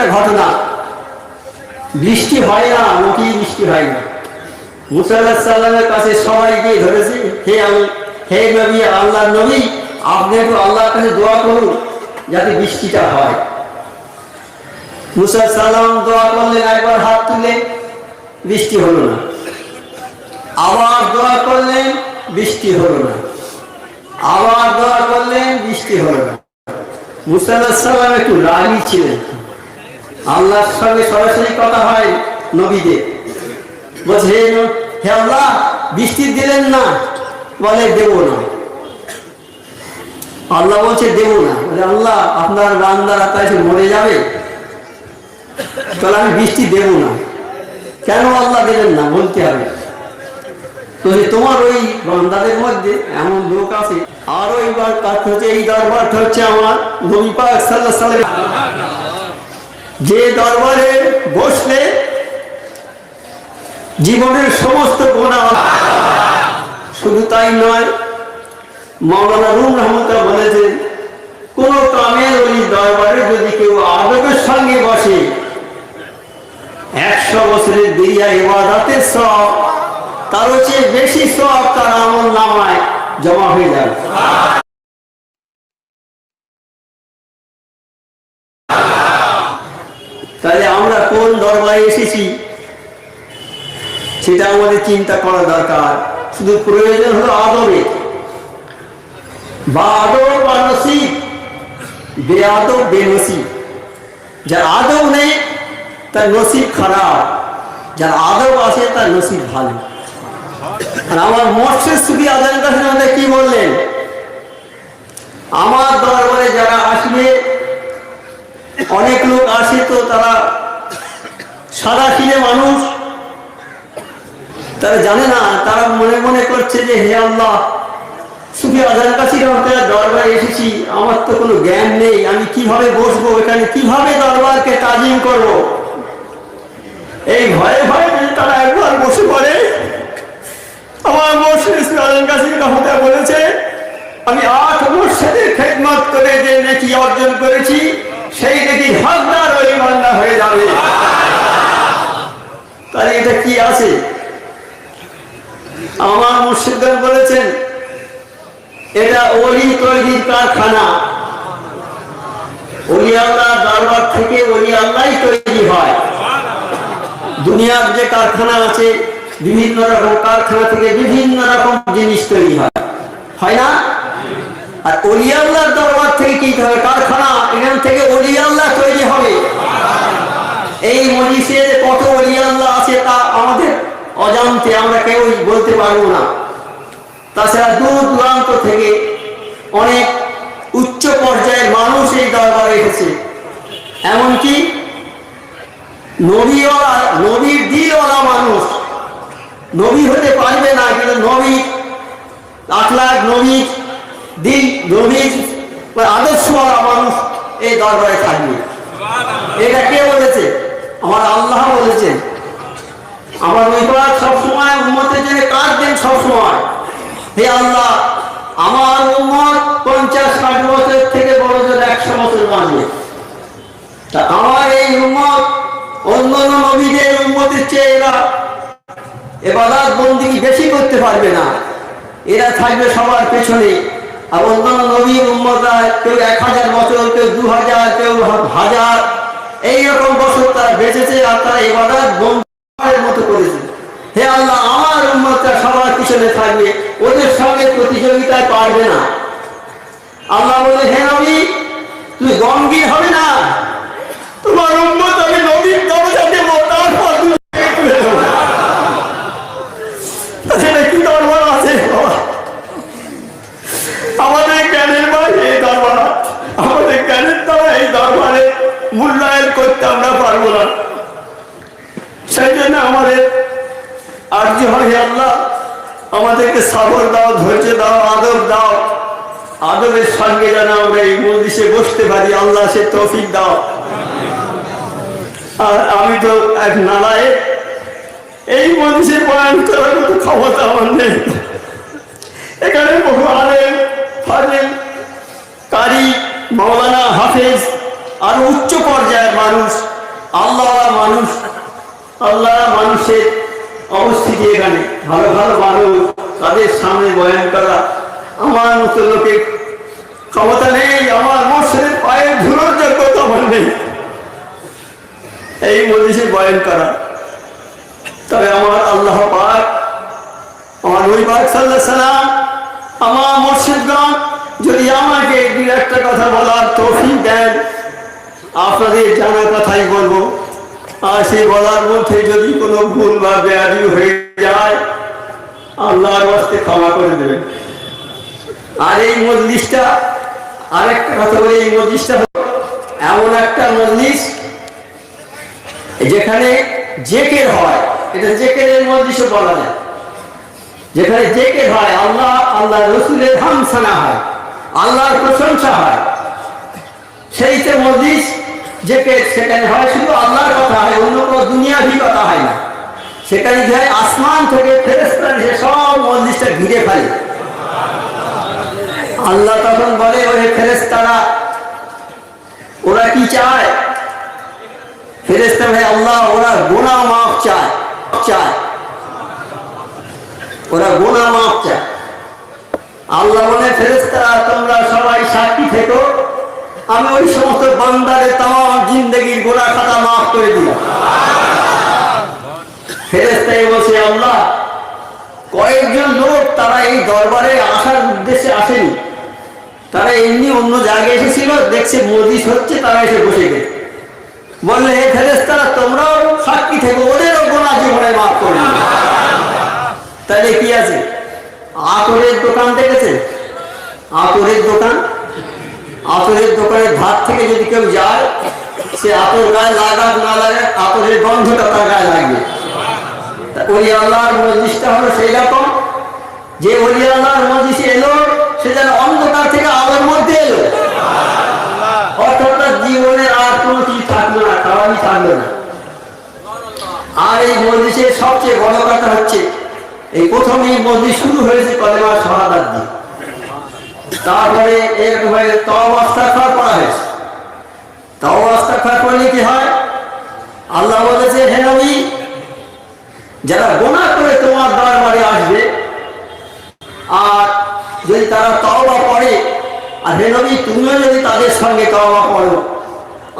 একটা ঘটনা। বৃষ্টি হয় না মোটেই বৃষ্টি হয় না। মুসা আল্লাহ সাল্লামের কাছে সবাই গিয়ে ধরেছে, হে আল- হে নবী আল্লাহ নবী, আপনি একটু আল্লাহর কাছে দোয়া করুন যাতে বৃষ্টিটা হয়। মুসা দোয়া করলেন, একবার হাত তুলে, বৃষ্টি হলো না। আবার দোয়া করলেন, বৃষ্টি হলো না। আবার দোয়া করলেন, বৃষ্টি হলো না। মুসা আল্লাহ সাল্লাম একটু রাগি ছিলেন। আল্লাহর সঙ্গে সরাসরি কথা হয় নবীদের। বলছে, হে আল্লাহ, বৃষ্টি দিলেন না, বলে দেব না। আল্লাহ বলছে, দেব না। বলে, আল্লাহ, আপনার বান্দারা তাই মরে যাবে। তাহলে আমি বৃষ্টি দেব না। কেন আল্লাহ দেবেন না, বলতে হবে। তো তোমার ওই বান্দাদের মধ্যে এমন লোক আছে, আর ওইবার কাজ হচ্ছে, এই দরবারটা হচ্ছে আমার নবী পাক সাল্লাহ সাল্লাম যে দরবারে বসলে জীবনের সমস্ত গোনা শুধু তাই নয়, মৌলানা রুম রহমতা বলেছেন, কোন কামের ওই দরবারে যদি কেউ আদবের সঙ্গে বসে, একশো বছরের দিরিয়া ইবাদতের সব, তার চেয়ে বেশি সব তার আমল নামায় জমা হয়ে যাবে। তাহলে আমরা কোন দরবারে এসেছি? সেটা আমাদের চিন্তা করা দরকার। শুধু প্রয়োজন হলো আদবে। বা আদব বা নসিব। বেআদব, বেনসিব। যার আদব নেই, তার নসিব খারাপ। যার আদব আছে, তার নসিব ভালো। আর আমার মৎস্যের সুবি আদান কাছে কি বললেন? আমার দরবারে যারা আসবে অনেক লোক আসে তো তারা সাদা কিনে মানুষ। তারা জানে না, তারা মনে মনে করছে যে হে আল্লাহ, সুফি আজান কাছির দরবারে এসেছি, আমার তো কোনো জ্ঞান নেই, আমি কীভাবে বসবো, এখানে কীভাবে দরবারকে তাজিম করব? এই ভয়ে ভয়ে তারা একবার বসে পড়ে। আমার সুফি আজান কাছির রহমতা বলেছে, আমি আট মোর্শেদের খেদমত করে যে নাকি অর্জন করেছি সেই নাকি হাজার ওই মান্না হয়ে যাবে। তাহলে এটা কি আছে? আমার মুর্শিদগণ বলেছেন, এটা অলি কারখানা। অলি আল্লাহ দরবার থেকে অলি আল্লাহ তৈরি হয়। দুনিয়ার যে কারখানা আছে, বিভিন্ন রকম কারখানা থেকে বিভিন্ন রকম জিনিস তৈরি হয়। হয় না? আর অলি দরবার থেকে কি হবে কারখানা, এখান থেকে অলি আল্লাহ তৈরি হবে। এই মনীষের কত অলি আল্লাহ আছে তা আমাদের অজান্তে আমরা কেউ বলতে পারব না। তাছাড়া দূর দূরান্ত থেকে অনেক উচ্চ পর্যায়ের মানুষ এই দরবারে এসেছে। এমনকি নবীওয়ালা, নবীর দিওয়ালা মানুষ, নবী হতে পারবে না, কিন্তু নবী লাখ লাখ নবীর দিন নবীর আদর্শওয়ালা মানুষ এই দরবারে থাকবে। এটা কে বলেছে? আমার আল্লাহ বলেছেন। আমার ওইবার সবসময় উন্মতের জন্য কাজ দেন সবসময়? হে আল্লাহ, আমার উম্মত পঞ্চাশ ষাট বছর থেকে বড় জোর একশো বছর বাঁচবে। তা আমার এই উম্মত অন্যান্য নবীদের উন্মতের চেয়ে এরা এবার বন্দিকে বেশি করতে পারবে না। এরা থাকবে সবার পেছনে। আর অন্যান্য নবীর কেউ এক হাজার বছর, কেউ দু হাজার, কেউ হাজার। এইরকম বছর তারা বেঁচেছে আর তারা এবার বন্ধের মতো করেছে। হে আল্লাহ, আমার উম্মতরা সবার পিছনে থাকবে, ওদের সঙ্গে প্রতিযোগিতায় পারবে না। আল্লাহ বলে, হে নবী, তুই গম্ভীর হবে না। তোমার উম্মত আমি নবীর দরজা দেবো তারপর তুমি তুলে দেবো সেটা কি দরবার আছে বাবা? আমাদের জ্ঞানের ভাই এই দরবার আমাদের জ্ঞানের দ্বারা এই দরবারে মূল্যায়ন করতে আমরা পারব না। সেই জন্য আমাদের আর্য হয় আল্লাহ, আমাদেরকে সাবর দাও, ধৈর্য দাও, আদর দাও। আদরের সঙ্গে যেন আমরা এই মন্দিরে বসতে পারি, আল্লাহ সে তৌফিক দাও। আর আমি তো এক নালায় এই মন্দিরে বয়ান করার মতো ক্ষমতা আমার নেই। এখানে বহু আলেম, ফাজেল, কারি মৌলানা হাফেজ আর উচ্চ পর্যায়ের মানুষ আল্লাহ মানুষ আল্লাহ মানুষের অবস্থিতি এখানে। ভালো ভালো মানুষ, তাদের সামনে বয়ান করা। আমার মতো লোকের ক্ষমতা নেই, আমার মসজিদের পায়ের ধুলোর যোগ্যতা আমার নেই এই মজলিসে বয়ান করা। তবে আমার আল্লাহ পাক, আমার ওই পাক সাল্লাহ সাল্লাম আমার মসজিদগণ যদি আমাকে দু একটা কথা বলার তৌফিক দেন আপনাদের জানা কথাই বলব, আর সেই বলার মধ্যে যদি কোনো ভুল বা বেয়াদি হয়ে যায়, আল্লাহর বাস্তে ক্ষমা করে দেবেন। আর এই মজলিসটা, আরেকটা কথা বলি, এই মজলিসটা এমন একটা মজলিস যেখানে জেকের হয়। এটা জেকের মজলিসও বলা যায়। যেখানে জেকের হয়, আল্লাহ আল্লাহ রসুলের হামসানা হয়, আল্লাহর প্রশংসা হয়। সেইতে মজলিস জেকে সেখানে হয় শুধু আল্লাহর কথা হয়, অন্য কোনো দুনিয়াভি কথা হয় না। সেখানে কি আসমান থেকে ফেরেস্তার এসে সব মজলিসটা ঘিরে ফেলে। আল্লাহ তখন বলে, ওরে ফেরেস্তারা ওরা কি চায়? ফেরেস্তা ভাই আল্লাহ, ওরা গোনা মাফ চায় চায়। ওরা গোনা মাফ চায়। আল্লাহ বলে ফেরেস্তারা আমি ওই সমস্ত বান্দারে তাম জিন্দগির গোড়া খাতা মাফ করে দিলাম বলছে কয়েকজন লোক তারা এই দরবারে আসার উদ্দেশ্যে আসেনি। তারা এমনি অন্য জায়গায় এসেছিল, দেখছে হচ্ছে, তারা এসে বসে গেছে। বললে, হে ফেরেস্তারা তোমরাও সাক্ষী থেকো, ওদেরও গোনা জীবনে মাফ করে দিবে। তাহলে কি আছে? আতরের দোকান দেখেছেন? আতরের দোকান? আতরের দোকানের ধার থেকে যদি কেউ যায়, সে আতর গায়ে লাগাক না লাগাক, আতরের গন্ধটা তার গায়ে লাগবে। ওই আল্লাহর মজলিসটা হলো সেই রকম। যে ওলি আল্লাহর মজলিসে এলো, সে যেন অন্ধকার থেকে আলোর মধ্যে এলো। অর্থাৎ জীবনে আর কোনো কিছু থাকল না খাওয়ানি থাকল না। আর এই মজলিসের সবচেয়ে বড় কথা হচ্ছে, এই প্রথম এই মজলিস শুরু হয়েছে কলেমার সহাদার দিয়ে। তারপরে এরকম হয়ে তব আস্তাফার করা হয়েছে। তব আস্তাফার করলে কি হয়? আল্লাহ বলেছে, হে নবী, যারা গোনা করে তোমার দরবারে আসবে, আর যদি তারা তওবা করে, আর হে নবী, তুমিও যদি তাদের সঙ্গে তওবা করো,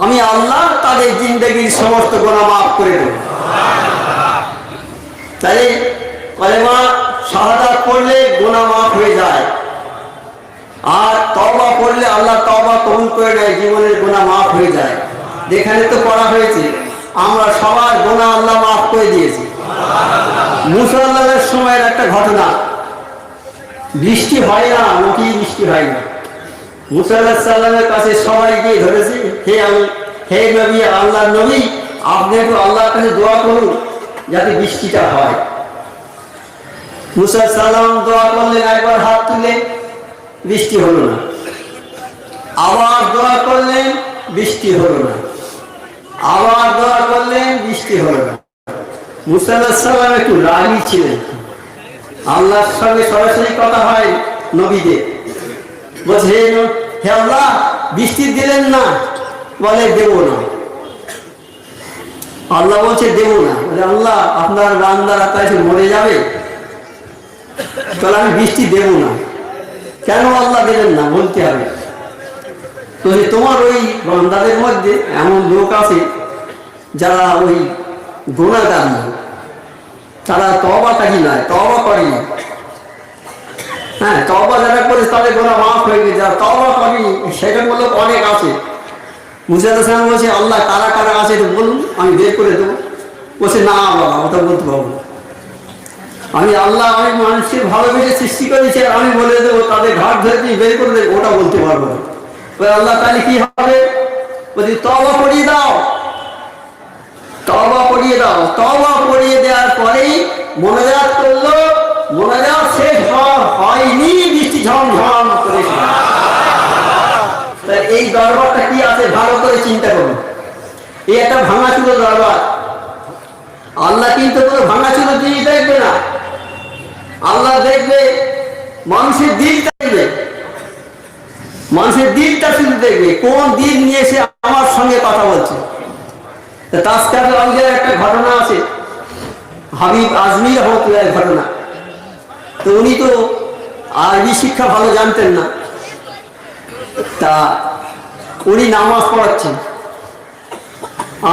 আমি আল্লাহ তাদের জিন্দগির সমস্ত গোনা মাফ করে দেব। তাই কলেমা শাহাদাত পড়লে গোনা মাফ হয়ে যায়। আর তবা করলে আল্লাহ তবা কবুল করে নেয়, জীবনের গোনা মাফ হয়ে যায়। যেখানে তো পড়া হয়েছে, আমরা সবার গোনা আল্লাহ মাফ করে দিয়েছি। মুসল্লাদের সময়ের একটা ঘটনা, বৃষ্টি হয় না মোটেই বৃষ্টি হয় না। মুসাল্লাহ সাল্লামের কাছে সবাই গিয়ে ধরেছে, হে আমি, হে নবী, আল্লাহ নবী, আপনি একটু আল্লাহর কাছে দোয়া করুন, যাতে বৃষ্টিটা হয়। মুসা সাল্লাম দোয়া করলেন, একবার হাত তুলে বৃষ্টি হলো না। আবার দোয়া করলেন, বৃষ্টি হলো না। আবার দোয়া করলেন, বৃষ্টি হলো না। মুসাল্লাম একটু রাগি ছিলেন। আল্লাহর সঙ্গে সরাসরি কথা হয় নবীদের। বলছে, হে আল্লাহ, বৃষ্টি দিলেন না, বলে দেব না। আল্লাহ বলছে, দেব না। বলে, আল্লাহ, আপনার তাই সে মরে যাবে, তাহলে আমি বৃষ্টি দেব না। কেন আল্লাহ দেবেন না? বলতে হবে। তো তোমার ওই বান্দাদের মধ্যে এমন লোক আছে, যারা ওই গোনাগার লোক তারা তবা কাজী নয় তবা করেনি হ্যাঁ তবা যারা করে তাদের গোনা মাফ হয়ে গেছে। যারা তবা করেনি সেটা বলল অনেক আছে। মুজাদ হাসান বলছে, আল্লাহ কারা কারা আছে বলুন, আমি বের করে দেবো। বলছে, না বাবা, ওটা বলতে পারব না। আমি আল্লাহ, আমি মানুষকে ভালোবেসে সৃষ্টি করেছি, আর আমি বলে দেবো, তাদের ঘাট ধরে তুমি বের করে দেবো, ওটা বলতে পারব না। আল্লাহ, তাহলে কি হবে? বলছি তবা করিয়ে দাও। তবা পড়িয়ে দাও। তবা পড়িয়ে দেওয়ার পরেই মোনাজাত করল, মোনাজাত শেষ হওয়া হয়নি, বৃষ্টি ঝমঝম করে। এই দরবারটা কি আছে, ভালো করে চিন্তা করুন। এই একটা ভাঙাচুরো দরবার। আল্লাহ কিন্তু কোনো ভাঙাচুরো জিনিস দেখবে না। আল্লাহ দেখবে, মানুষের দিলটা দেখবে। মানুষের দিলটা শুধু দেখবে, কোন দিল নিয়ে সে আমার সঙ্গে কথা বলছে। তাস্কার একটা ঘটনা আছে, হাবিব আজমির রহমতুল্লাহ ঘটনা। তো উনি তো আরবি শিক্ষা ভালো জানতেন না। তা উনি নামাজ পড়াচ্ছেন।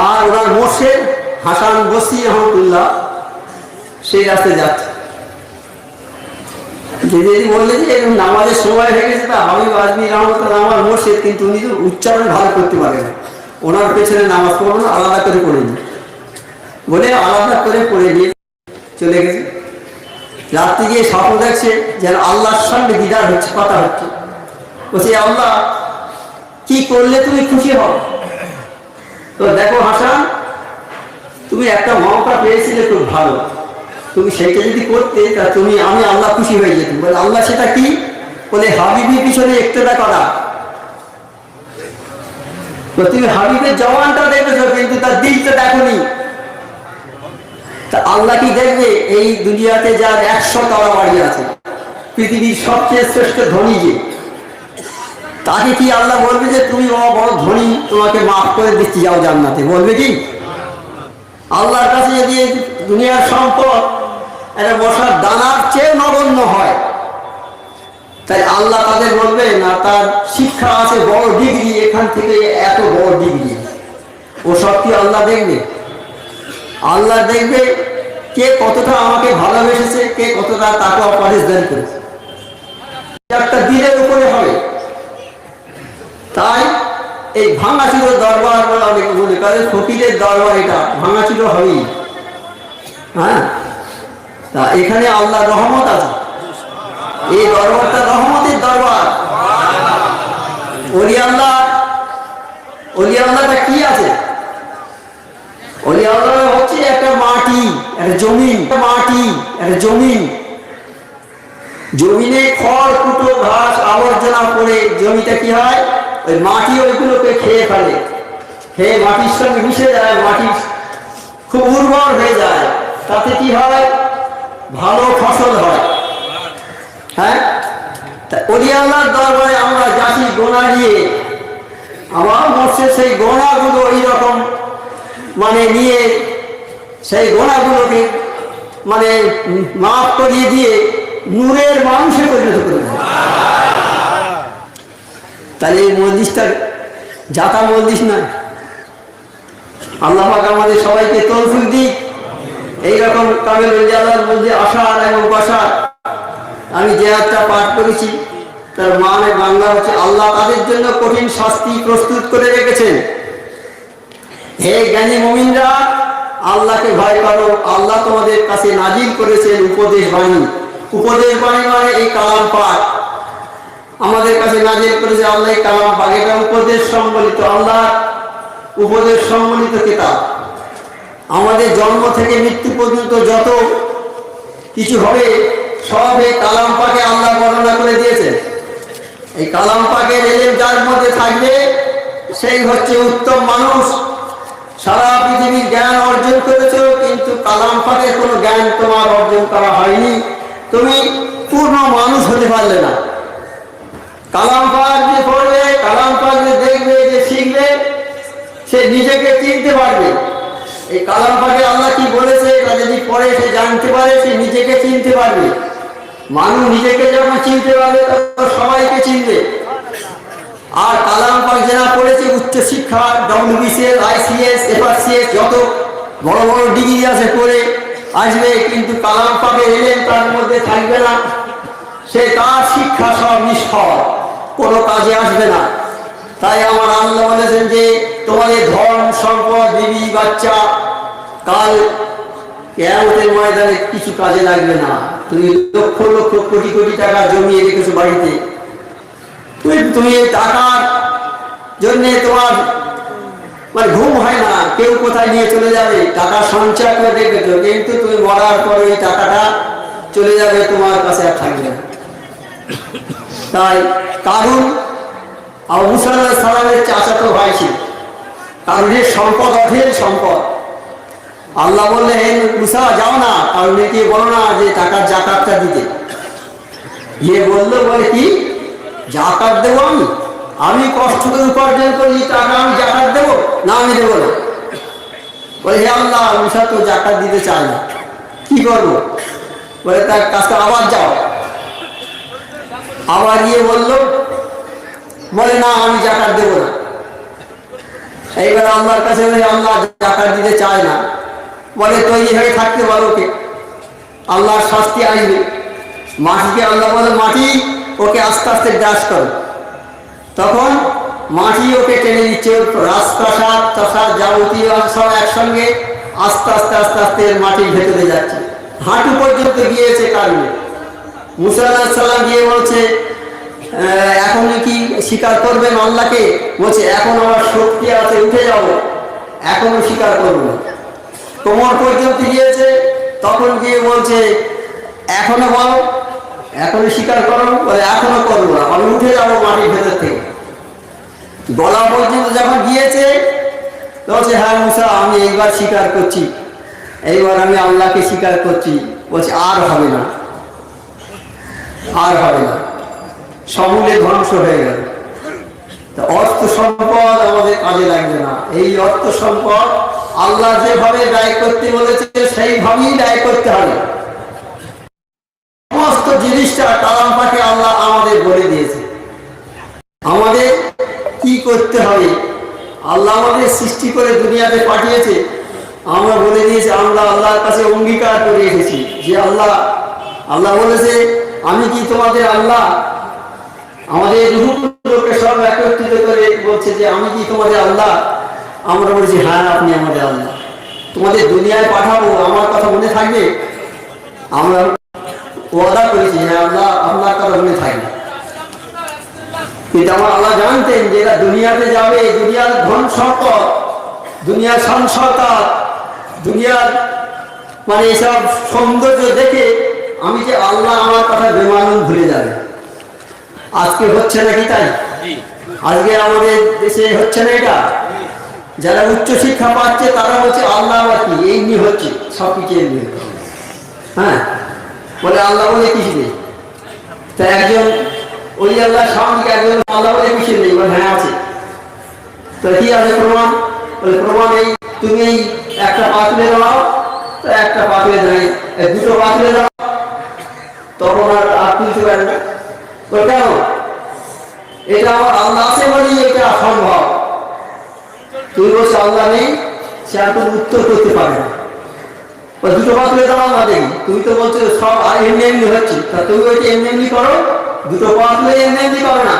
আর ওনার মোর্শেদ হাসান বসি রহমতুল্লাহ সেই রাস্তায় যাচ্ছে। যে নামাজের সময় হয়ে গেছে তা রহমতুল্লাহ আমার কিন্তু উনি তো উচ্চারণ ভালো করতে ওনার পেছনে নামাজ আলাদা করে পড়ে নি বলে আলাদা করে পড়ে নিয়ে চলে গেছে। রাত্রি গিয়ে স্বপ্ন দেখছে যেন আল্লাহর সঙ্গে দিদার হচ্ছে, কথা হচ্ছে। বলছে, আল্লাহ, কি করলে তুমি খুশি হও? তো দেখো হাসান, তুমি একটা মৌকা পেয়েছিলে, খুব ভালো। তুমি সেইটা যদি করতে, তা তুমি, আমি আল্লাহ খুশি হয়ে যেতাম। বলে, আল্লাহ সেটা কি? বলে হাবিবি পিছনে একটাটা করা। তুমি হাবিবের জওয়ানটা দেখেছ, কিন্তু তার দিলটা দেখোনি। তা আল্লাহ কি দেখবে? এই দুনিয়াতে যার একশো তলা বাড়ি আছে, পৃথিবীর সবচেয়ে শ্রেষ্ঠ ধনী যে, তাকে কি আল্লাহ বলবে যে, তুমি বাবা বড় ধনী, তোমাকে মাফ করে দিচ্ছি, যাও জান্নাতে? বলবে কি? আল্লাহর কাছে যদি দুনিয়ার সম্পদ একটা বসার দানার চেয়ে নগণ্য হয়। তাই আল্লাহ তাদের বলবে, না, তার শিক্ষা আছে বড় ডিগ্রি এখান থেকে এত বড় ডিগ্রি ও সব কি আল্লাহ দেখবে? আল্লাহ দেখবে কে কতটা আমাকে ভালোবেসেছে, কে কতটা তাকে অপারেশ দান করেছে। একটা দিনের উপরে হবে। তাই এই ভাঙাচুর দরবার বলে অনেকে বলে কারণ ফকিরের দরবার এটা, ভাঙাচুর হবেই। হ্যাঁ? তা এখানে আল্লাহ রহমত আছে। এই দরবারটা রহমতের দরবার। কি আছে? হচ্ছে একটা মাটি, একটা জমিন জমিন খড়, কুটো, ঘাস, আবর্জনা পড়ে জমিটা কি হয়? ওই মাটি ওইগুলোকে খেয়ে ফেলে। খেয়ে মাটির সঙ্গে মিশে যায়, মাটি খুব উর্বর হয়ে যায়। তাতে কি হয়? ভালো ফসল হয়। হ্যাঁ? অলিয়াল্লার দরবারে আমরা যাচ্ছি গোনা নিয়ে আমার মধ্যে সেই গোনাগুলো এইরকম মানে নিয়ে সেই গোনাগুলোকে মানে মাফ করিয়ে দিয়ে নূরের মানুষে পরিণত করে তাহলে এই মন্দিরটা যাতা মন্দির নয়। আল্লাহ আমাদের সবাইকে তৌফিক দিক। এইরকম কামেল মধ্যে আসার এবং বসার। আমি যে একটা পাঠ করেছি, তার মানে বাংলা হচ্ছে আল্লাহ তাদের জন্য কঠিন শাস্তি প্রস্তুত করে রেখেছেন। হে জ্ঞানী মমিনরা, আল্লাহকে ভয় করো আল্লাহ তোমাদের কাছে নাজিল করেছেন উপদেশ বাণী। উপদেশ বাণী মানে এই কালাম পাঠ। আমাদের কাছে নাজিল করেছে আল্লাহ কালাম পাঠ। এটা উপদেশ সম্বলিত আল্লাহ উপদেশ সম্বলিত কিতাব। আমাদের জন্ম থেকে মৃত্যু পর্যন্ত যত কিছু হবে, সব এই কালাম পাকে আল্লাহ বর্ণনা করে দিয়েছেন। এই কালাম পাকের এলেম যার মধ্যে থাকবে, সেই হচ্ছে উত্তম মানুষ। সারা পৃথিবীর জ্ঞান অর্জন করেছ, কিন্তু কালাম পাকের কোনো জ্ঞান তোমার অর্জন করা হয়নি। তুমি পূর্ণ মানুষ হতে পারলে না। কালাম পাক যে পড়বে, কালাম পাক যে দেখবে, যে শিখবে, সে নিজেকে চিনতে পারবে। কালাম পাকে আল্লাহ কি বলেছে? এটা যদি পড়ে, সে জানতে পারে, সে নিজেকে চিনতে পারবে। মানুষ নিজেকে যখন চিনতে পারবে, তখন সবাইকে চিনবে। আর কালাম পাক যারা পড়েছে, উচ্চ শিক্ষা ডব্লিউবিসিএস আইসিএস এফআরসিএস যত বড় বড় ডিগ্রি আছে পড়ে, আসবে, কিন্তু কালাম পাকে এলেন তার মধ্যে থাকবে না। সে তার শিক্ষা সব নিষ্ফল, কোনো কাজে আসবে না। তাই আমার আল্লাহ বলেছেন যে, তোমাদের ধন, সম্পদ, বিবি, বাচ্চা কাল কেয়ামতের ময়দানে কিছু কাজে লাগবে না। তুমি লক্ষ লক্ষ, কোটি কোটি টাকা জমিয়ে রেখেছো বাড়িতে। তুমি এই টাকার জন্য তোমার মানে ঘুম হয় না। কেউ কোথায় নিয়ে চলে যাবে? টাকা সঞ্চয় করে রেখেছো, কিন্তু তুমি মরার পরে এই টাকাটা চলে যাবে তোমার কাছে আর থাকবে না। তাই কারণ আর মুসাল্লাহ সালামের চাচাতো ভাই ছিল। কারণের সম্পদ অঢেল সম্পদ। আল্লাহ বললেন মুসা, যাও না, কারণ কি বলো না যে টাকার জাকাতটা দিতে। গিয়ে বলল, বলে কি? জাকাত দেবো আমি? আমি কষ্ট করে উপার্জন করি টাকা আমি জাকাত দেবো? না, আমি দেবো না। বলে, হে আল্লাহ, মুসা তো জাকাত দিতে চায় না। কি করব? বলে তার কাজটা আবার যাও। আবার গিয়ে বলল, বলে, না, আমি জাকাত দেবো না। এইবার আল্লাহর কাছে আল্লাহ জাকাত দিতে চায় না। বলে তৈরি হয়ে থাকতে পারো ওকে। আল্লাহর শাস্তি আসবে মাটিকে আল্লাহ বলে, মাটি ওকে আস্তে আস্তে গ্রাস করো। তখন মাটি ওকে টেনে ওর রাজপ্রাসাদ প্রাসাদ যাবতীয় সব একসঙ্গে আস্তে আস্তে আস্তে আস্তে মাটির ভেতরে যাচ্ছে। হাঁটু পর্যন্ত গিয়েছে কারণে মুসাল্লা সাল্লাম গিয়ে বলছে এখন কি স্বীকার করবেন আল্লাহকে? বলছে, এখন আমার শক্তি আছে, উঠে যাব এখনও স্বীকার করব না। কোমর পর্যন্ত গিয়েছে? তখন গিয়ে বলছে, এখনও বলো, এখনও স্বীকার করো, বলে, এখনও করব না আমি উঠে যাব মাটির ভেতর থেকে। গলা পর্যন্ত যখন গিয়েছে, বলছে হ্যাঁ মুসা, আমি এইবার স্বীকার করছি। এইবার আমি আল্লাহকে স্বীকার করছি। বলছে, আর হবে না, আর হবে না। সমূলে ধ্বংস হয়ে গেল। অর্থ সম্পদ আমাদের কাজে লাগবে না। এই অর্থ সম্পদ আল্লাহ যেভাবে ব্যয় করতে বলেছে সেইভাবেই ব্যয় করতে হবে। সমস্ত জিনিসটা কালাম পাকে আল্লাহ আমাদের বলে দিয়েছে। আমাদের কি করতে হবে? আল্লাহ আমাদের সৃষ্টি করে দুনিয়াতে পাঠিয়েছে। আমরা বলে দিয়েছি, আমরা আল্লাহর কাছে অঙ্গীকার করে এসেছি যে আল্লাহ আল্লাহ বলেছে, আমি কি তোমাদের আল্লাহ? আমাদের রূপকে সব একত্রিত করে বলছে যে, আমি কি তোমাদের আল্লাহ? আমরা বলছি হ্যাঁ আপনি আমাদের আল্লাহ। তোমাদের দুনিয়ায় পাঠাবো আমার কথা মনে থাকবে? আমরা ওয়াদা করেছি হ্যাঁ আল্লাহ আপনার কথা মনে থাকবে। কিন্তু আমার আল্লাহ জানতেন যে এরা দুনিয়াতে যাবে দুনিয়ার ধন সম্পদ দুনিয়ার সংসরতা দুনিয়ার মানে এসব সৌন্দর্য দেখে আমি যে আল্লাহ আমার কথা বেমানুন ভুলে যাবে। আজকে হচ্ছে নাকি তাই? আজকে আমাদের দেশে হচ্ছে না এটা? যারা উচ্চ শিক্ষা পাচ্ছে, তারা বলছে, আল্লাহ কি এই নিয়ে হচ্ছে সব কিছু এই নিয়ে হ্যাঁ? বলে, আল্লাহ বলে কিছু নেই তা একজন, ওই আল্লাহ স্বামীকে একজন আল্লাহ বলে কিছু নেই বলে হ্যাঁ আছে। তো কি আছে প্রমাণ? বলে, প্রমাণ এই, তুমি এই একটা পাতলে দাও তো একটা পাতলে দেয় দুটো পাতলে দাও তখন আর আর তুলতে পারে না। বলে, কেন? এটা আমার আল্লাহ আছে বলেই এটা সম্ভব। তুমি বলছো আল্লাহ নেই, সে আর কোনো উত্তর করতে পারে না। ও দুটো পাতলে দাও না দেখি তুমি তো বলছো সব আর এমনি এমনি হচ্ছে। তা তুমি ওইটা এমনি এমনি করো, দুটো পাতলে এমনি এমনি করো না।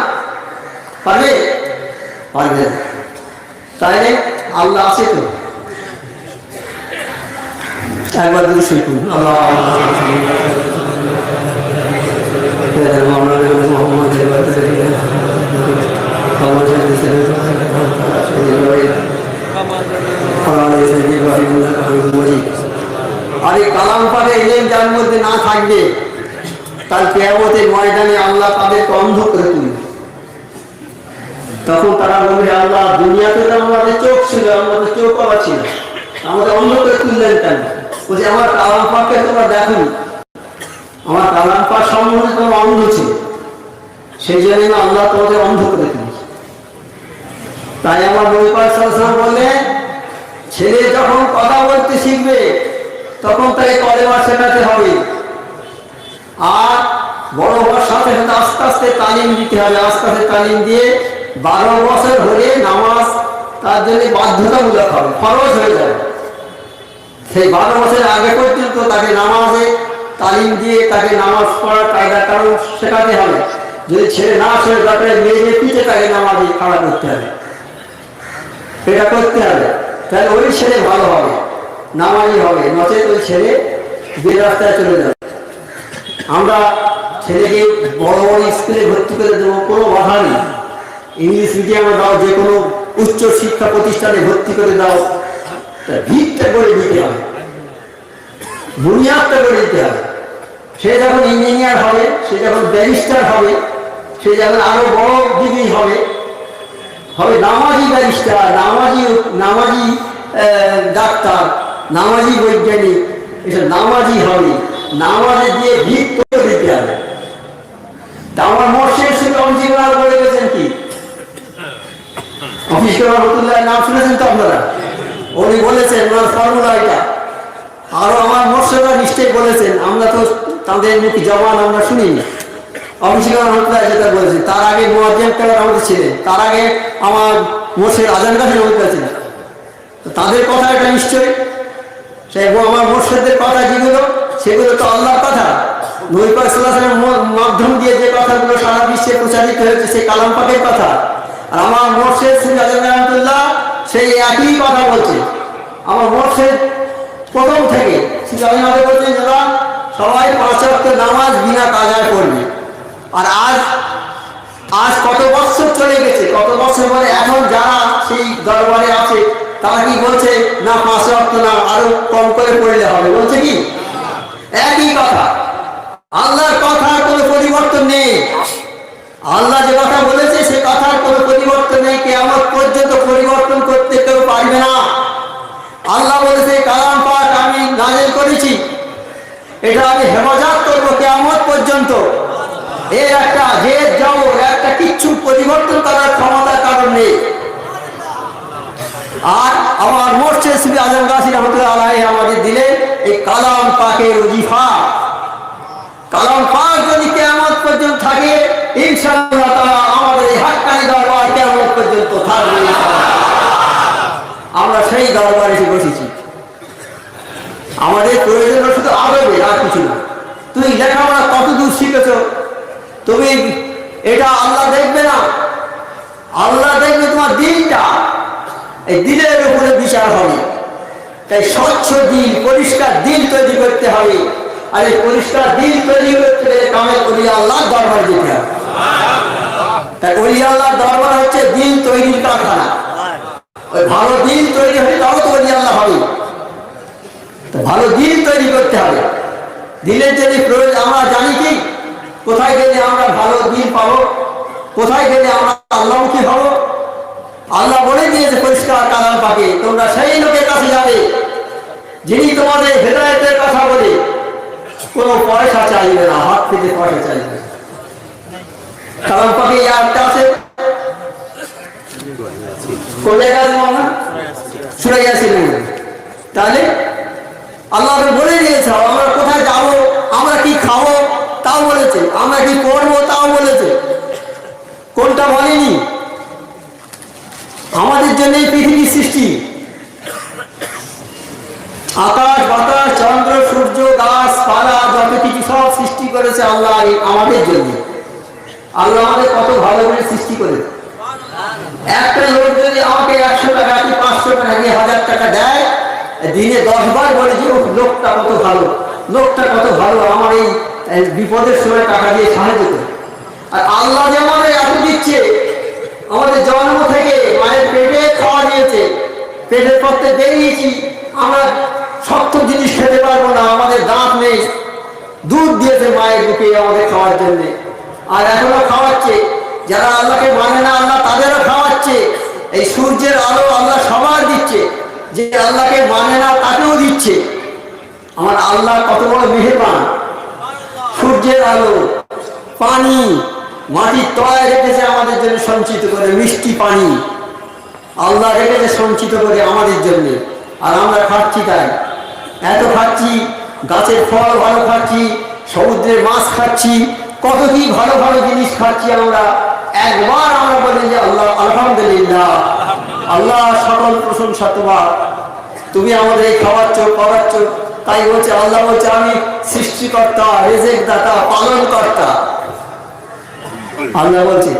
পারবে? পারবে। না। তাইলে আল্লাহ আছে তো। একবার দুটো শিখুন আল্লাহ আর এই কালাম এলেম যার মধ্যে না থাকবে, তার কেয়ামতের ময়দানে আল্লাহ অন্ধ করে তুলবে। তখন তারা বলবে, আল্লাহ, দুনিয়াতে তো আমাদের চোখ ছিল, আমাদের চোখ পাওয়া ছিল। আমাদের অন্ধ করে তুললেন কেন? বলছে, আমার কালাম পাককে তোমরা দেখো আমার কালাম পাক সম্বন্ধে তোমার অন্ধ ছিল। সেই জন্য আল্লাহ তোমাদের অন্ধ করে তাই আমার নবী পাক সাল্লাল্লাহু বললেন, ছেলে যখন কথা বলতে শিখবে, তখন তাকে কলেমা শেখাতে হবে। আর বড় হওয়ার সাথে সাথে আস্তে আস্তে তালিম দিতে হবে। আস্তে আস্তে তালিম দিয়ে বারো বছর হলে নামাজ তার জন্য বাধ্যতামূলক হবে খরচ হয়ে যাবে। সেই বারো বছর আগে পর্যন্ত তাকে নামাজে তালিম দিয়ে তাকে নামাজ পড়ার কায়দা কারণ শেখাতে হবে। যদি ছেলে না ছেড়ে তারপরে মেয়ে মেয়ে পিঠে তাকে নামাজে খাড়া করতে হবে। এটা করতে হবে। তাহলে ওই ছেলে ভালো হবে, নামাজি হবে, নচেত ওই ছেলে বের রাস্তায় চলে যাবে। আমরা ছেলেকে বড় বড় স্কুলে ভর্তি করে দেবো, কোনো বাধা নেই। ইংলিশ মিডিয়ামে দাও, যে কোনো উচ্চ শিক্ষা প্রতিষ্ঠানে ভর্তি করে দাও ভিতটা করে দিতে হবে। বুনিয়াদটা করে দিতে হবে। সে যখন ইঞ্জিনিয়ার হবে, সে যখন ব্যারিস্টার হবে, সে যখন আরও বড় ডিগ্রি হবে হবে নামাজি ব্যারিস্টার, নামাজি নামাজি ডাক্তার, নামাজি বৈজ্ঞানিক এসব নামাজি হবে। নামাজে দিয়ে ভিত করে দিতে হবে। আমার মর্শের সঙ্গে অঞ্জিমার বলে গেছেন কি? অফিস রহমতুল্লাহ নাম শুনেছেন তো আপনারা? উনি বলেছেন, ওনার ফর্মুলা এটা। আরও আমার মোর্শেদা নিশ্চয়ই বলেছেন, আমরা তো তাদের মুখে জবান আমরা শুনিনি। তার আগে তার আগে আমার আজান কাছে তাদের কথা এটা নিশ্চয়ই। সে আমার মোর্শেদের কথা যেগুলো, সেগুলো তো আল্লাহর কথা। ওয়াসাল্লামের মাধ্যম দিয়ে যে কথাগুলো সারা বিশ্বে প্রচারিত হয়েছে সেই কালাম পাকের কথা। আর আমার মোর্শেদ শ্রী আজম রহমতুল্লাহ সেই একই কথা বলছে। আমার মোর্শেদ প্রথম থেকে শ্রী জগন্নাথ বলছেন সবাই পাঁচ নামাজ বিনা কাজায় করবে আর আজ আজ কত বছর চলে গেছে, কত বছর পরে এখন যারা সেই দরবারে আছে, তারা কি বলছে, না, পাঁচ ওয়াক্ত না, আরও কম করে পড়লে হবে। বলছে কি? একই কথা। আল্লাহর কথার কোনো পরিবর্তন নেই। আল্লাহ যে কথা বলেছে, সে কথার কোনো পরিবর্তন নেই। কেমন পর্যন্ত পরিবর্তন করতে কেউ পারবে না। আল্লাহ বলেছে, কালাম পাঠ আমি নাজেল করেছি। এটা আমি হেফাজত করব কেমন পর্যন্ত। এর একটা যে যাও একটা কিচ্ছু পরিবর্তন করার ক্ষমতা কারণ নেই। আর আমার মোর্চে শ্রী আজম গাছি রহমতুল্লাহ আলাই আমাদের দিলেন এই কালাম পাকের ওজিফা। কালাম পাক যদি কেমন পর্যন্ত থাকে, ইনশাআল্লাহ তাআলা আমাদের এই হাক্কানি দরবার কেমন পর্যন্ত থাকবে। আমরা সেই দরবারে এসে বসেছি। আমাদের প্রয়োজন শুধু আদবে আর কিছু না। তুমি লেখাপড়া কত দূর শিখেছ? তুমি এটা আল্লাহ দেখবে না। আল্লাহ দেখবে তোমার দিলটা এই দিলের উপরে বিচার হবে। তাই স্বচ্ছ দিল পরিষ্কার দিল তৈরি করতে হবে। আর এই পরিষ্কার দিল তৈরি করতে গেলে কামে অলি আল্লাহ দরবার যেতে হবে। তাই অলি আল্লাহ দরবার হচ্ছে দিল তৈরির কারখানা। ওই ভালো দিল তৈরি হলে তাও তো অলি আল্লাহ হবে ভালো দিল তৈরি করতে হবে। দিলের যদি প্রয়োজন, আমরা জানি কি কোথায় গেলে আমরা ভালো দিন পাবো? কোথায় গেলে আমরা আল্লাহমুখী হব? আল্লাহ বলে দিয়েছে, পরিষ্কার কালাম পাকে। তোমরা সেই লোকের কাছে যাবে, যিনি তোমাদের হেদায়তের কথা বলে। কোনো পয়সা চাইবে না, হাত থেকে পয়সা চাইবে কালাম পাকে আয়াতটা আছে? আল্লাহ বলে দিয়েছে, আমরা কোথায় যাব? আমরা কি খাব? তাও বলেছে, আমরা কি করব তাও বলেছে। কোনটা বলেনি? আমাদের জন্য পৃথিবীর সৃষ্টি। আকাশ, বাতাস, চন্দ্র, সূর্য, গাছ, পালা, যত কিছু সব সৃষ্টি করেছে আল্লাহ আমাদের জন্য। আল্লাহ আমাদের কত ভালো করে সৃষ্টি করেছে। একটা লোক যদি আমাকে একশো টাকা কি পাঁচশো টাকা কি হাজার টাকা দেয়, দিনে দশ বার বলে যে লোকটা কত ভালো, লোকটা কত ভালো, আমার এই বিপদের সময় টাকা দিয়ে সাহায্য করে আর আল্লাহ যে আমাদের এত দিচ্ছে, আমাদের জন্ম থেকে মায়ের পেটে খাওয়া দিয়েছে। পেটের পথে বেরিয়েছি, আমরা শক্ত জিনিস খেতে পারব না, আমাদের দাঁত নেই। দুধ দিয়েছে মায়ের বুকে আমাদের খাওয়ার জন্য। আর এখনও খাওয়াচ্ছে, যারা আল্লাহকে মানে না, আল্লাহ তাদেরও খাওয়াচ্ছে। এই সূর্যের আলো আল্লাহ সবার দিচ্ছে, যে আল্লাহকে মানে না, তাকেও দিচ্ছে। আমার আল্লাহ কত বড় মেহেরবান। সূর্যের আলো, পানি, মাটির তলায় রেখেছে আমাদের জন্য সঞ্চিত করে মিষ্টি পানি। আল্লাহ রেখেছে সঞ্চিত করে আমাদের জন্য। আর আমরা খাচ্ছি তাই। এত খাচ্ছি, গাছের ফল ভালো খাচ্ছি, সমুদ্রের মাছ খাচ্ছি, কত কি ভালো ভালো জিনিস খাচ্ছি আমরা। একবার আমরা বলি যে আল্লাহ, আলহামদুলিল্লাহ। আল্লাহ সকল প্রশংসা তোমার। তুমি আমাদের এই খাওয়াচ্ছ পড়াচ্ছ তাই বলছে, আল্লাহ বলছে, আমি সৃষ্টিকর্তা রেজেক দাতা পালন কর্তা আল্লাহ বলছে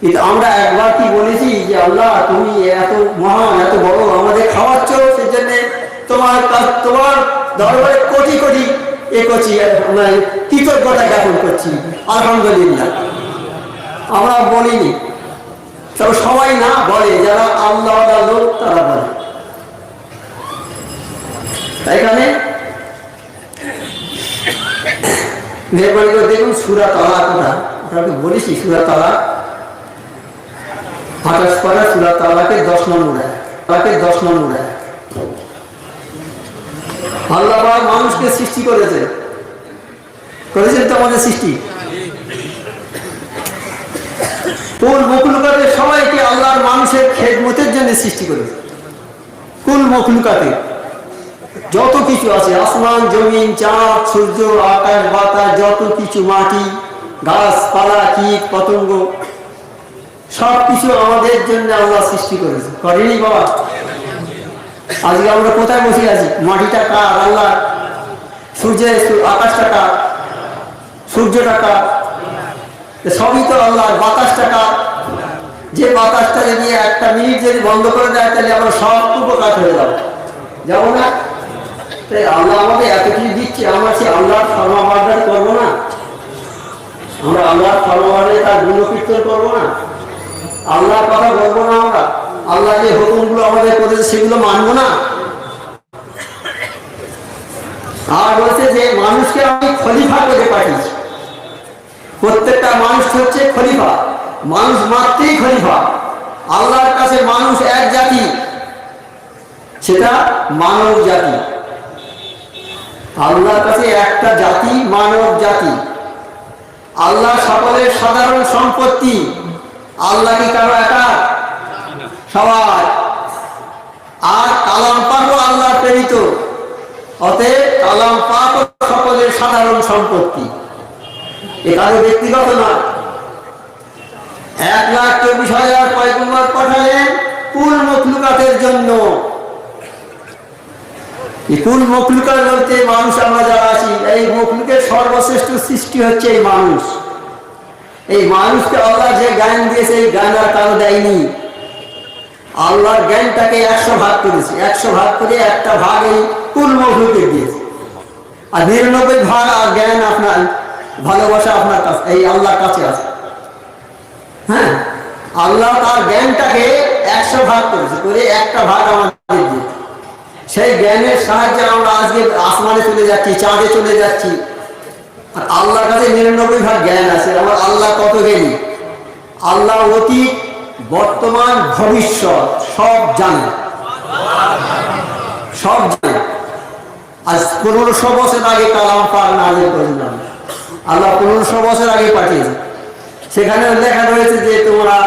কিন্তু আমরা একবার কি বলেছি যে, আল্লাহ, তুমি এত মহান, এত বড়, আমাদের খাওয়াচ্ছ সেই জন্য তোমার তোমার দরবারে কোটি কোটি এ করছি কৃতজ্ঞতা জ্ঞাপন করছি। আলহামদুলিল্লাহ। আমরা বলিনি। তবে সবাই না বলে, যারা আল্লাহ লোক, তারা বলে। দেখুন সুরা তলা কথা সুরা তলা সুরা দশ নম্বর তালাকে দশ নম্বর আল্লাহ মানুষকে সৃষ্টি করেছে। করেছেন তো আমাদের সৃষ্টি? বকুল করে সবাইকে আল্লাহর মানুষের খেদমতের জন্য সৃষ্টি করেছে? মখলুকাতে? যত কিছু আছে, আসমান, জমিন, চাঁদ, সূর্য, আকাশ, বাতাস, যত কিছু, মাটি, গাছপালা, কীট, পতঙ্গ সব কিছু আমাদের জন্য আল্লাহ সৃষ্টি করেছে। করেনি বাবা? আজকে আমরা কোথায় বসে আছি? মাটিটা কার? আল্লাহ? সূর্যের আকাশটা কার? সূর্যটা কার? সবই তো আল্লাহ বাতাসটা কার? যে বাতাসটা যদি একটা মিনিট যদি বন্ধ করে দেয়, তাহলে আমরা সব উপকার হয়ে যাব। যাব না? তাই আল্লাহ আমাদের এত কিছু দিচ্ছে, আমরা সে আল্লাহর ফর্মাবার্ডার করব না। আমরা আল্লাহর ফর্মাবার্ডে তার গুণকীর্তন করব না। আল্লাহর কথা বলব না আমরা। আল্লাহ যে হুকুমগুলো আমাদের করেছে সেগুলো মানবো না। আর বলছে যে মানুষকে আমি খলিফা করে পাঠিয়েছি। প্রত্যেকটা মানুষ হচ্ছে খলিফা। মানুষ মাত্রই খলিফা। আল্লাহর কাছে মানুষ এক জাতি। সেটা মানব জাতি। আল্লাহর কাছে একটা জাতি, মানব জাতি। আল্লাহ সকলের সাধারণ সম্পত্তি। আল্লাহ কি কারও একা? সবাই। আর কালাম পাকও আল্লাহ প্রেরিত। অতএব কালাম পাক সকলের সাধারণ সম্পত্তি। এ কারও ব্যক্তিগত না এক লাখ চব্বিশ হাজার পয়গম্বর পাঠালেন কুল মখলুকাতের জন্য। এই কুল মখলুকাত বলতে মানুষ আমরা যারা আছি, এই মখলুকের সর্বশ্রেষ্ঠ সৃষ্টি হচ্ছে এই মানুষ। এই মানুষকে আল্লাহ যে জ্ঞান দিয়েছে, এই জ্ঞান আর কারও দেয়নি। আল্লাহর জ্ঞানটাকে একশো ভাগ করেছে। একশো ভাগ করে একটা ভাগ এই কুল মখলুকে দিয়েছে? আর নিরানব্বই ভাগ আর জ্ঞান আপনার, ভালোবাসা আপনার কাছে, এই আল্লাহর কাছে আছে। হ্যাঁ? আল্লাহ তার জ্ঞানটাকে একশো ভাগ করেছে, করে একটা ভাগ আমাদের দিয়েছে। সেই জ্ঞানের সাহায্যে আমরা আজকে আসমানে চলে যাচ্ছি, চাঁদে চলে যাচ্ছি। আর আল্লাহর কাছে নিরানব্বই ভাগ জ্ঞান আছে। আমার আল্লাহ কত জ্ঞানী? আল্লাহ অতীত, বর্তমান, ভবিষ্যৎ সব জানে। সব জানে। আজ পনেরোশো বছর আগে কালাম পাক নাজিল করেছিলাম আল্লাহ পনেরোশো বছর আগে পাঠিয়েছে। সেখানে লেখা রয়েছে যে তোমরা,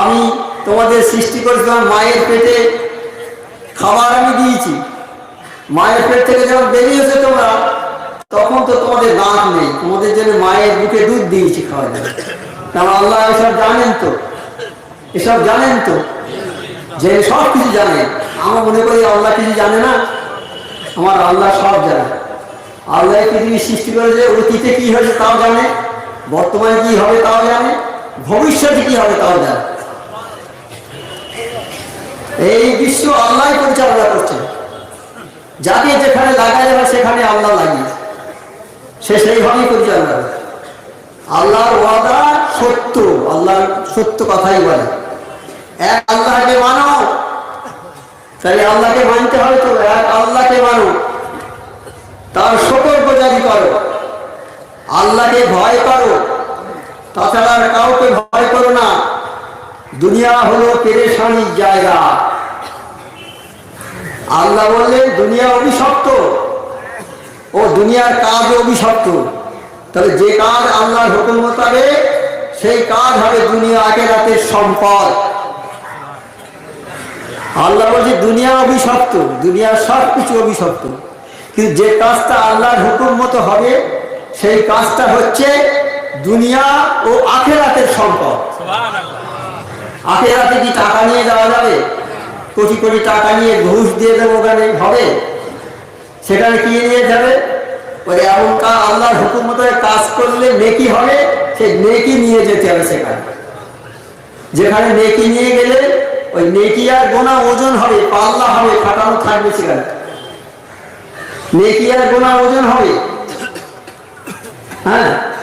আমি তোমাদের সৃষ্টি করেছিলাম মায়ের পেটে খাবার আমি দিয়েছি। মায়ের পেট থেকে যখন বেরিয়েছে তোমরা, তখন তো তোমাদের দাঁত নেই। তোমাদের জন্য মায়ের বুকে দুধ দিয়েছি খাওয়ার জন্য। কারণ আল্লাহ এসব জানেন তো। এসব জানেন তো। যে সব কিছু জানে। আমরা মনে করি আল্লাহ কিছু জানে না। আমার আল্লাহ সব জানে। আল্লাহ পৃথিবী সৃষ্টি করেছে, অতীতে কি হয়েছে তাও জানে, বর্তমানে কি হবে তাও জানে, ভবিষ্যতে কি হবে তাও জানে। এই বিশ্ব আল্লাহ পরিচালনা করছে। যাকে যেখানে লাগা যাবে সেখানে আল্লাহ লাগিয়েছে সে সেইভাবেই পরিচালনা। করে আল্লাহর ওয়াদা সত্য, আল্লাহর সত্য কথাই বলে। এক আল্লাহকে মানো, তাহলে আল্লাহকে মানতে হবে তো, এক আল্লাহকে মানো। তার সতর্ক জারি করো। আল্লাহকে ভয় করো। তাছাড়া কাউকে ভয় করো না। দুনিয়া হলো পেরেশানির জায়গা। আল্লাহ বললেন দুনিয়া অভিশপ্ত। ও দুনিয়ার কাজ অভিশপ্ত। তবে যে কাজ আল্লাহর হুকুম মোতাবেক, সেই কাজ হবে দুনিয়া আখেরাতের সম্পদ। আল্লাহ বলছে, দুনিয়া অভিশপ্ত। দুনিয়ার সব কিছু অভিশপ্ত। কিন্তু যে কাজটা আল্লাহর হুকুম মতো হবে, সেই কাজটা হচ্ছে দুনিয়া ও আখেরাতের সম্পদ। আখেরাতে কি টাকা নিয়ে যাওয়া যাবে? কোটি কোটি টাকা নিয়ে ঘুষ দিয়ে দেবো ওখানে হবে সেখানে কি নিয়ে যাবে? ওই এমন কাজ আল্লাহর হুকুম মতো কাজ করলে নেকি হবে সেই নেকি নিয়ে যেতে হবে সেখানে। যেখানে নেকি নিয়ে গেলে ওই নেকি আর গোনা ওজন হবে, পাল্লা হবে খাটানো থাকবে সেখানে। নেকি আর গোনা ওজন হবে। হ্যাঁ?